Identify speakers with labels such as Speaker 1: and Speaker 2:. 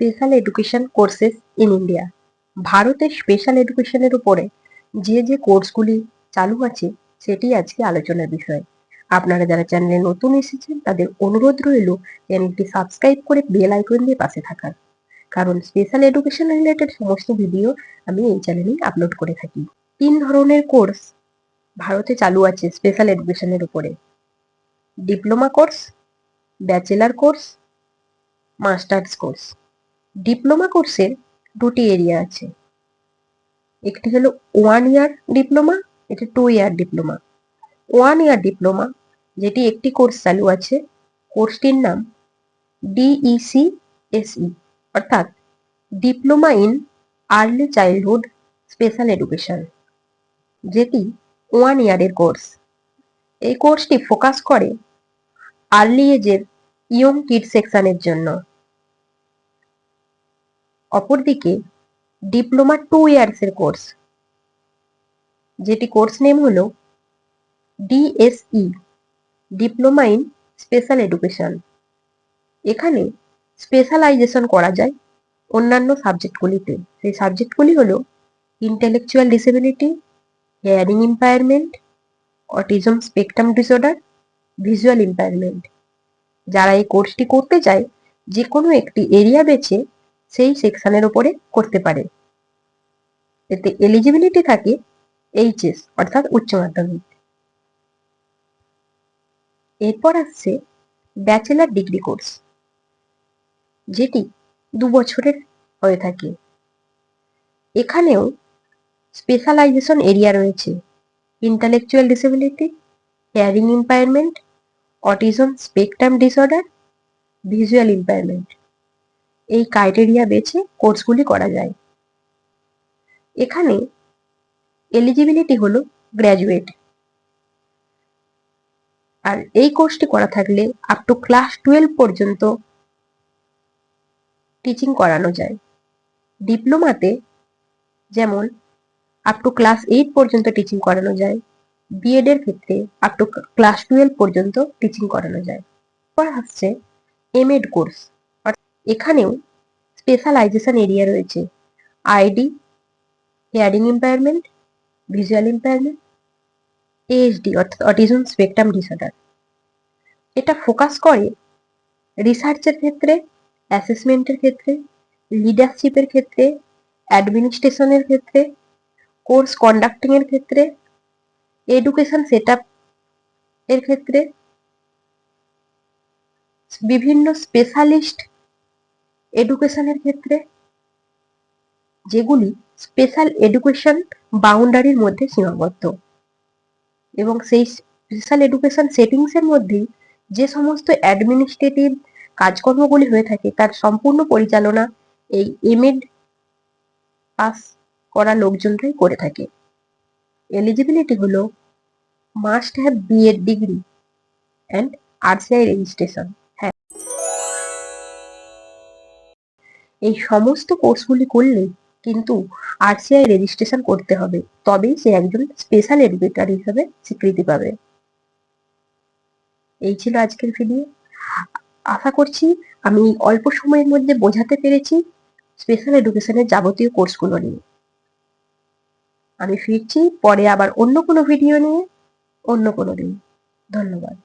Speaker 1: Special education courses in India ভারতে special এডুকেশনের উপরে যে যে কোর্সগুলি চালু আছে, সেটি আজকে আলোচনার বিষয়। আপনারা যারা চ্যানেলে নতুন এসেছেন, তাদের অনুরোধ রইল চ্যানেলটি সাবস্ক্রাইব করে বেল আইকন দিয়ে পাশে থাকার। কারণ স্পেশাল এডুকেশন রিলেটেড সমস্ত ভিডিও আমি এই চ্যানেলেই আপলোড করে থাকি। তিন ধরনের কোর্স ভারতে চালু আছে স্পেশাল এডুকেশনের উপরে। Diploma course bachelor course masters course diploma কোর্সের দুটি এরিয়া আছে। একটি হলো ওয়ান ইয়ার ডিপ্লোমা, এটি two year diploma. One year diploma, যেটি একটি কোর্স চালু আছে, কোর্সটির নাম ডিইসি এসই অর্থাৎ diploma in early childhood special education, যেটি ওয়ান ইয়ারের কোর্স। এই কোর্সটি ফোকাস করে আর্লি এজের ইয়ং কিড সেকশনের জন্য। অপরদিকে ডিপ্লোমা টু ইয়ার্সের কোর্স, যেটি কোর্স নেম হল DSE, diploma in special education. এখানে স্পেশালাইজেশন করা যায় অন্যান্য সাবজেক্টগুলিতে। সেই সাবজেক্টগুলি হলো intellectual disability, hearing impairment autism spectrum disorder, visual impairment যারা এই কোর্সটি করতে চায় যে কোনো একটি এরিয়া বেছে সেই সেকশনের ওপরে করতে পারে। এতে এলিজিবিলিটি থাকে এইচএস অর্থাৎ উচ্চ মাধ্যমিক। এরপর আসছে ব্যাচেলার ডিগ্রি কোর্স যেটি দু বছরের হয়ে থাকে। এখানেও স্পেশালাইজেশন এরিয়া রয়েছে। Intellectual disability hearing impairment autism spectrum disorder visual impairment এই ক্রাইটেরিয়া বেছে কোর্সগুলি করা যায়। এখানে এলিজিবিলিটি হলো গ্র্যাজুয়েট আর এই কোর্সটি করা থাকলে আপ টু ক্লাস টুয়েলভ পর্যন্ত টিচিং করানো যায়। ডিপ্লোমাতে যেমন আপ টু ক্লাস এইট পর্যন্ত টিচিং করানো যায় বিএড এর ক্ষেত্রে আপ টু ক্লাস টুয়েলভ পর্যন্ত টিচিং করানো যায়। এরপর আসছে এমএড কোর্স এখানেও স্পেশালাইজেশন এরিয়া রয়েছে। ID hearing impairment visual impairment ASD অর্থাৎ অটিজম স্পেকট্রাম ডিসঅর্ডার এটা ফোকাস করে রিসার্চের ক্ষেত্রে অ্যাসেসমেন্টের ক্ষেত্রে লিডারশিপের ক্ষেত্রে অ্যাডমিনিস্ট্রেশনের ক্ষেত্রে কোর্স কন্ডাক্টিংয়ের ক্ষেত্রে এডুকেশন সেট এর ক্ষেত্রে, বিভিন্ন স্পেশালিস্ট এডুকেশনের ক্ষেত্রে যেগুলি স্পেশাল এডুকেশন বাউন্ডারির মধ্যে সীমাবদ্ধ। এবং সেই স্পেশাল এডুকেশন সেটিংসের মধ্যেই যে সমস্ত অ্যাডমিনিস্ট্রেটিভ কাজকর্মগুলি হয়ে থাকে, তার সম্পূর্ণ পরিচালনা এই এমএড পাস করা লোকজনরাই করে থাকে। এলিজিবিলিটি হলো must have BEd degree and RCI registration এই সমস্ত কোর্সগুলি করলে কিন্তু আরসিআই রেজিস্ট্রেশন করতে হবে। তবেই সে একজন স্পেশাল এডুকেটর হিসেবে স্বীকৃতি পাবে। এই ছিল আজকের ভিডিও আশা করছি আমি অল্প সময়ের মধ্যে বোঝাতে পেরেছি স্পেশাল এডুকেশনের যাবতীয় কোর্সগুলো নিয়ে। আমি ফিরছি, পরে আবার অন্য কোনো ভিডিও নিয়ে, অন্য কোনো দিন। ধন্যবাদ।